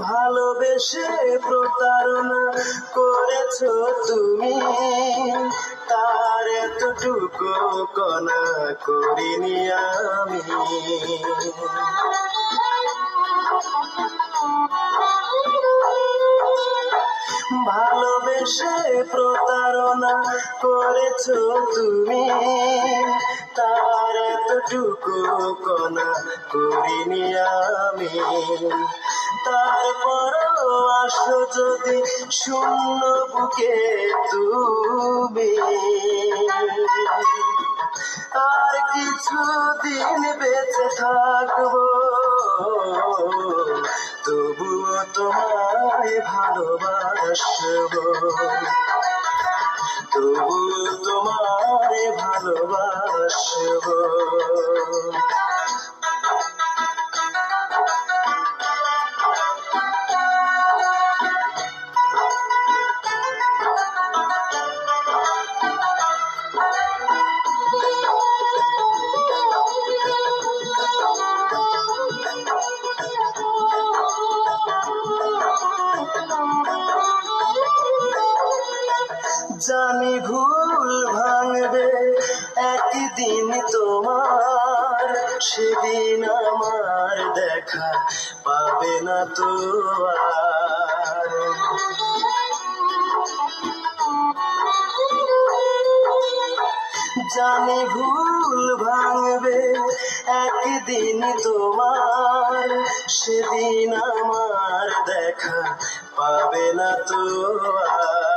ভালোবেসে প্রতারণা করেছ তুমি। তার এতটুকু কণা করিনি আমি। ভালোবেসে প্রতারণা করেছ তুমি। তার এতটুকু কণা করিনি আমি। তারপরও আসো যদি শূন্য বুকে তুমি। আর কিছু দিন বেঁচে থাকব তবুও তোমায় ভালোবাসব। তবুও তোমায় ভালোবাসবো। জানি ভুল ভাঙবে, একদিন তোমার, সেদিন আমার দেখা পাবে না তো জানি ভুল ভাঙবে, একদিন তোমার, সেদিন আমার দেখা পাবে না তো আর।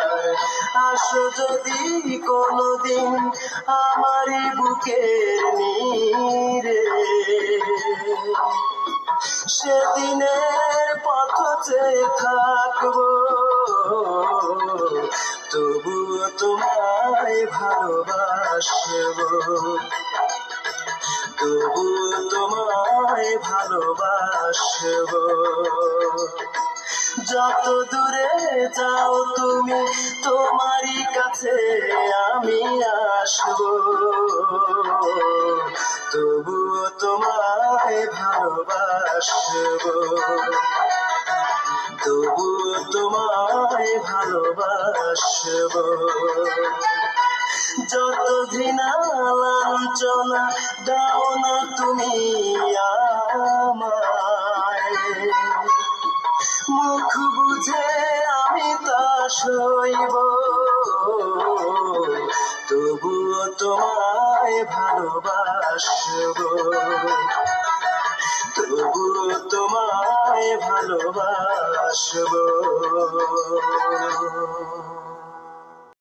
আসো যদি কোনোদিন আমারই বুকের নীরে। সেদিনের পথ থাকব, তবুও তোমায় ভালোবাসবো। তবুও তোমায় ভালোবাসবো। যত দূরে যাও তুমি, তোমারই কাছে আমি আসব। তবুও তোমায় ভালোবাসবো। তবুও তোমায় ভালোবাসবো। যত ঘৃণা লাঞ্ছনা দাও না তুমি আমায় সইব তবুও তোমায় ভালোবাসব। তবুও তোমায় ভালোবাসবো।